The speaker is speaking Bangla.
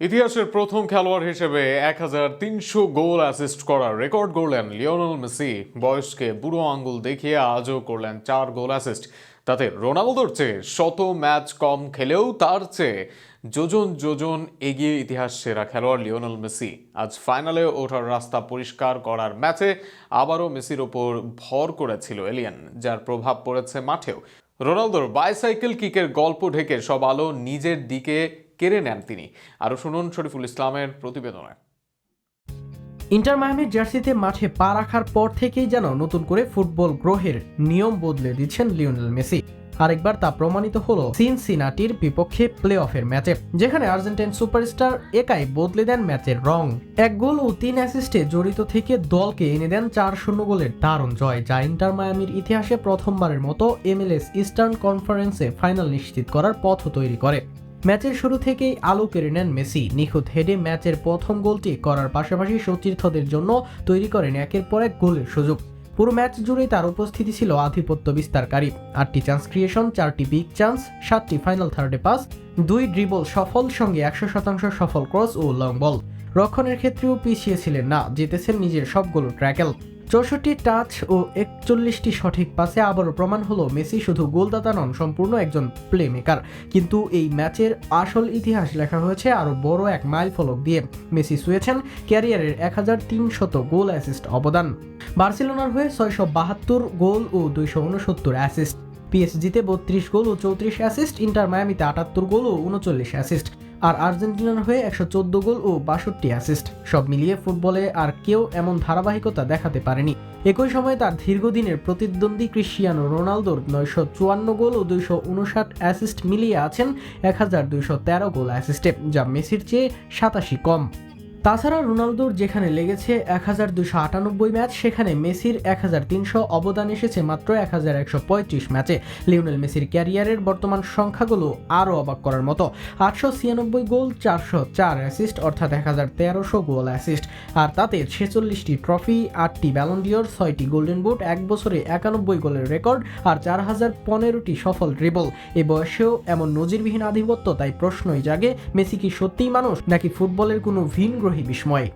ইতিহাসের প্রথম খেলোয়াড় হিসেবে এক হাজার তিনশো গোল অ্যাসিস্ট করার রেকর্ড গড়লেন লিওনেল মেসি। বয়সকে বুড়ো আঙ্গুল দেখিয়ে আজও করলেন চার গোল অ্যাসিস্ট তাতে রোনালদোর চেয়ে শত ম্যাচ কম খেলেও তার চেয়ে যোজন যোজন এগিয়ে ইতিহাস সেরা খেলোয়াড় লিওনেল মেসি। আজ ফাইনালে ওঠার রাস্তা পরিষ্কার করার ম্যাচে আবারও মেসির ওপর ভর করেছিল এলিয়ান, যার প্রভাব পড়েছে মাঠেও। রোনালদোর বাইসাইকেল কিকের গল্প ঢেকে সব আলো নিজের দিকে কেড়ে নেন তিনি। আরও শুনুন শরীফুল ইসলামের প্রতিবেদনে। ইন্টার মায়ামির জার্সিতে মাঠে পা রাখার পর থেকেই যেন নতুন করে ফুটবল গ্রহের নিয়ম বদলে দিচ্ছেন লিওনেল মেসি। আরেকবার তা প্রমাণিত হলো সিনসিনাটির বিপক্ষে প্লে অফের ম্যাচে, যেখানে আর্জেন্টাইন সুপারস্টার একাই বদলে দেন ম্যাচের রং। এক গোল ও তিন অ্যাসিস্টে জড়িত থেকে দলকে এনে দেন চার শূন্য গোলের দারুণ জয়, যা ইন্টার মায়ামির ইতিহাসে প্রথমবারের মতো এমএলএস ইস্টার্ন কনফারেন্সে ফাইনাল নিশ্চিত করার পথ তৈরি করে। ম্যাচের শুরু থেকেই আলো কেড়ে নেন মেসি। নিখুঁত হেডে ম্যাচের প্রথম গোলটি করার পাশাপাশি সতীর্থদের জন্য তৈরি করেন একের পর এক গোলের সুযোগ। পুরো ম্যাচ জুড়েই তার উপস্থিতি ছিল আধিপত্য বিস্তারকারী। আটটি চান্স ক্রিয়েশন চারটি বিগ চান্স সাতটি ফাইনাল থার্ডে পাস দুই ড্রিবল সফল, সঙ্গে একশো শতাংশ সফল ক্রস ও লং বল রক্ষণের ক্ষেত্রেও পিছিয়ে ছিলেন না, জিতেছেন নিজের সবগুলো ট্র্যাকেল চৌষট্টি টাচ ও একচল্লিশটি সঠিক পাসে আবারও প্রমাণ হলো মেসি শুধু গোলদাতা নন, সম্পূর্ণ একজন প্লে মেকার কিন্তু এই ম্যাচের আসল ইতিহাস লেখা হয়েছে আরও বড় এক মাইল ফলক দিয়ে। মেসি শুয়েছেন ক্যারিয়ারের এক হাজার তিনশত গোল অ্যাসিস্ট অবদান। বার্সেলোনার হয়ে ছয়শো বাহাত্তর গোল ও দুইশো উনসত্তর অ্যাসিস্ট পিএসজিতে বত্রিশ গোল ও চৌত্রিশ অ্যাসিস্ট ইন্টার মায়ামিতে আটাত্তর গোল ও উনচল্লিশ অ্যাসিস্ট আর আর্জেন্টিনার হয়ে একশো চোদ্দ গোল ও বাষট্টি অ্যাসিস্ট সব মিলিয়ে ফুটবলে আর কেউ এমন ধারাবাহিকতা দেখাতে পারেনি। একই সময়ে তার দীর্ঘদিনের প্রতিদ্বন্দ্বী ক্রিশ্চিয়ানো রোনালদোর নয়শো চুয়ান্ন গোল ও দুইশো উনষাট অ্যাসিস্ট মিলিয়ে আছেন এক হাজার দুইশো তেরো গোল অ্যাসিস্টে যা মেসির চেয়ে সাতাশি কম। তাছাড়া রোনালদোর যেখানে লেগেছে এক হাজার দুশো আটানব্বই ম্যাচ, সেখানে মেসির এক হাজার তিনশো অবদান এসেছে মাত্র এক হাজার একশো পঁয়ত্রিশ ম্যাচে। লিওনেল মেসির ক্যারিয়ারের বর্তমান সংখ্যাগুলো আরও অবাক করার মতো। আটশো ছিয়ানব্বই গোল, চারশো চার অ্যাসিস্ট, অর্থাৎ এক হাজার তেরোশো গোল অ্যাসিস্ট। আর তাতে ছেচল্লিশটি ট্রফি, আটটি ব্যালন্ডিওর ছয়টি গোল্ডেন বুট এক বছরে একানব্বই গোলের রেকর্ড আর চার হাজার পনেরোটি সফল ড্রিবল এ বয়সেও এমন নজিরবিহীন আধিপত্য, তাই প্রশ্নই জাগে, মেসি কি সত্যিই মানুষ, নাকি ফুটবলের কোনো ভিনগ্রহী বিস্ময়